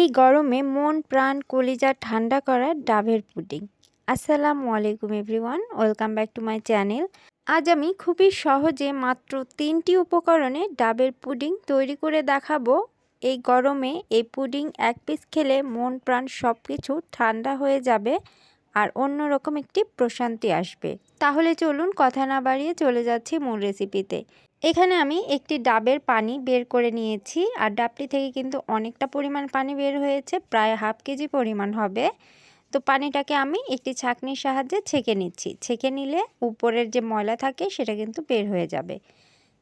এই গরমে মন, প্রাণ, কলিজা ঠান্ডা করা ডাবের পুডিং। আসসালামু আলাইকুম everyone, welcome back to my channel. আজ আমি খুবই সহজে মাত্র তিনটি উপকরণে ডাবের পুডিং তৈরি করে দেখাবো। এই গরমে এই পুডিং এক পিস খেলে মন, প্রাণ সব কিছু ঠান্ডা হয়ে যাবে আর অন্যরকম একটি প্রশান্তি আসবে। তাহলে চলুন কথা না বাড়িয়ে চলে যাচ্ছি মূল রেসিপিতে এখানে আমি একটি ডাবের পানি বের করে নিয়েছি আর ডাবটি থেকে কিন্তু অনেকটা পরিমাণ পানি বের হয়েছে, প্রায় হাফ কেজি পরিমাণ হবে। তো পানিটাকে আমি একটি ছাঁকনির সাহায্যে ছেঁকে নিচ্ছি। ছেঁকে নিলে উপরের যে ময়লা থাকে সেটা কিন্তু বের হয়ে যাবে।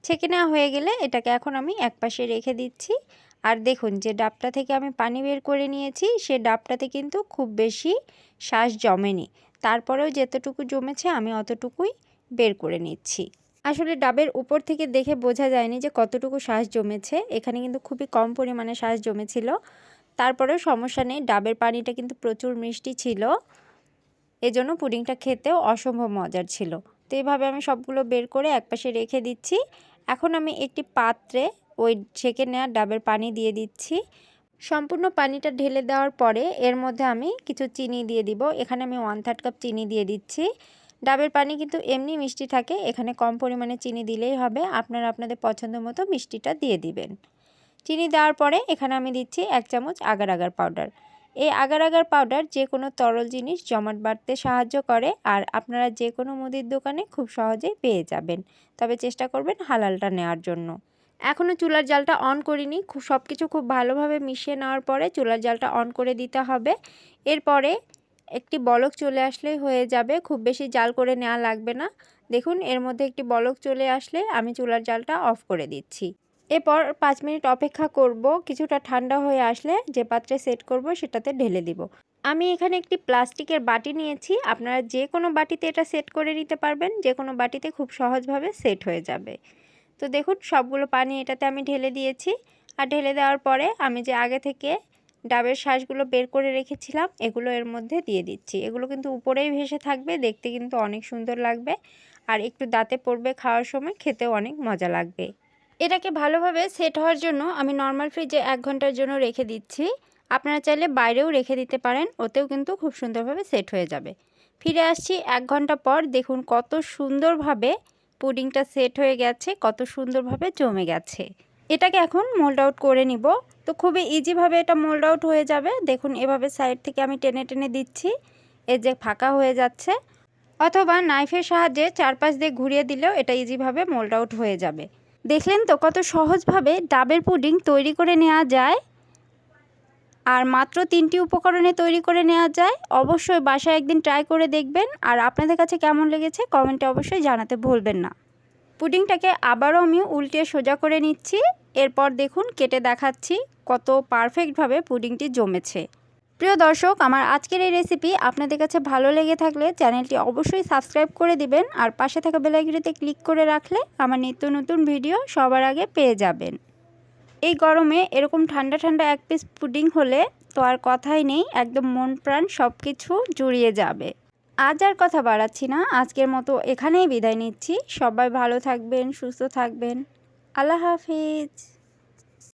ছেঁকে নেওয়া হয়ে গেলে এটাকে এখন আমি একপাশে রেখে দিচ্ছি। আর দেখুন যে ডাবটা থেকে আমি পানি বের করে নিয়েছি, সে ডাবটাতে কিন্তু খুব বেশি শ্বাস জমেনি। তারপরেও যতটুকু জমেছে আমি অতটুকুই বের করে নিচ্ছি। আসলে ডাবের উপর থেকে দেখে বোঝা যায়নি যে কতটুকু শ্বাস জমেছে। এখানে কিন্তু খুবই কম পরিমাণে শ্বাস জমেছিল। তারপরেও সমস্যা নেই, ডাবের পানিটা কিন্তু প্রচুর মিষ্টি ছিল। এজন্য পুডিংটা খেতেও অসম্ভব মজার ছিল। তো এইভাবে আমি সবগুলো বের করে একপাশে রেখে দিচ্ছি। এখন আমি একটি পাত্রে ওই ছেঁকে নেওয়া ডাবের পানি দিয়ে দিচ্ছি। সম্পূর্ণ পানিটা ঢেলে দেওয়ার পরে এর মধ্যে আমি কিছু চিনি দিয়ে দিব। এখানে আমি ওয়ান থার্ড কাপ চিনি দিয়ে দিচ্ছি। ডাবের পানি কিন্তু এমনি মিষ্টি থাকে, এখানে কম পরিমাণে চিনি দিলেই হবে, আপনারা আপনাদের পছন্দ মতো মিষ্টিটা দিয়ে দিবেন। চিনি দেওয়ার পরে এখানে আমি দিচ্ছি এক চামচ আগার আগার পাউডার। এই আগার আগার পাউডার যে কোনো তরল জিনিস জমাট বাড়তে সাহায্য করে আর আপনারা যে কোনো মুদির দোকানে খুব সহজেই পেয়ে যাবেন, তবে চেষ্টা করবেন হালালটা নেওয়ার জন্য। এখনও চুলার জালটা অন করিনি খুব সব কিছু খুব ভালোভাবে মিশিয়ে নেওয়ার পরে চুলার জালটা অন করে দিতে হবে। এরপরে একটি বলক চলে আসলেই হয়ে যাবে, খুব বেশি জাল করে নেওয়া লাগবে না। দেখুন, এর মধ্যে একটি বলক চলে আসলে আমি চুলার জালটা অফ করে দিচ্ছি। এরপর পাঁচ মিনিট অপেক্ষা করব, কিছুটা ঠান্ডা হয়ে আসলে যে পাত্রে সেট করব সেটাতে ঢেলে দিব। আমি এখানে একটি প্লাস্টিকের বাটি নিয়েছি, আপনারা যে কোনো বাটিতে এটা সেট করে নিতে পারবেন, যে কোনো বাটিতে খুব সহজভাবে সেট হয়ে যাবে। তো দেখুন, সবগুলো পানি এটাতে আমি ঢেলে দিয়েছি। আর ঢেলে দেওয়ার পরে আমি যে আগে থেকে ডাবের শ্বাসগুলো বের করে রেখেছিলাম, এগুলো এর মধ্যে দিয়ে দিচ্ছি। এগুলো কিন্তু উপরেই ভেসে থাকবে, দেখতে কিন্তু অনেক সুন্দর লাগবে। আর একটু দাঁতে পড়বে খাওয়ার সময়, খেতেও অনেক মজা লাগবে। এটাকে ভালোভাবে সেট হওয়ার জন্য আমি নর্মাল ফ্রিজে এক ঘণ্টার জন্য রেখে দিচ্ছি। আপনারা চাইলে বাইরেও রেখে দিতে পারেন, ওতেও কিন্তু খুব সুন্দরভাবে সেট হয়ে যাবে। ফিরে আসছি এক ঘণ্টা পর, দেখুন কত সুন্দরভাবে পুডিংটা সেট হয়ে গেছে, কত সুন্দরভাবে জমে গেছে। এটাকে এখন মোল্ড আউট করে নিব। তো খুবই ইজিভাবে এটা মোল্ড আউট হয়ে যাবে। দেখুন, এভাবে সাইড থেকে আমি টেনে টেনে দিচ্ছি। এ যে ফাঁকা হয়ে যাচ্ছে। অথবা নাইফের সাহায্যে চারপাশ দিয়ে ঘুরিয়ে দিলেও এটা ইজিভাবে মোল্ড আউট হয়ে যাবে। দেখলেন তো কত সহজভাবে ডাবের পুডিং তৈরি করে নেওয়া যায়। আর মাত্র তিনটি উপকরণে তৈরি করে নেওয়া যায়। অবশ্যই বাসায় একদিন ট্রাই করে দেখবেন। আর আপনাদের কাছে কেমন লেগেছে কমেন্টে অবশ্যই জানাতে ভুলবেন না। পুডিংটাকে আবারও আমি উল্টে সোজা করে নিচ্ছি। এরপর দেখুন কেটে দেখাচ্ছি কত পারফেক্টভাবে পুডিংটি জমেছে। প্রিয় দর্শক, আমার আজকের এই রেসিপি আপনাদের কাছে ভালো লেগে থাকলে চ্যানেলটি অবশ্যই সাবস্ক্রাইব করে দিবেন আর পাশে থাকা বেলাইকটিতে ক্লিক করে রাখলে আমার নিত্য নতুন ভিডিও সবার আগে পেয়ে যাবেন। এই গরমে এরকম ঠান্ডা ঠান্ডা এক পিস পুডিং হলে তো আর কথাই নেই, একদম মন প্রাণ সব কিছু জুড়িয়ে যাবে। আজ আর কথা বাড়াচ্ছি না। আজকের মতো এখানেই বিদায় নিচ্ছি। সবাই ভালো থাকবেন, সুস্থ থাকবেন। আল্লাহ হাফিজ।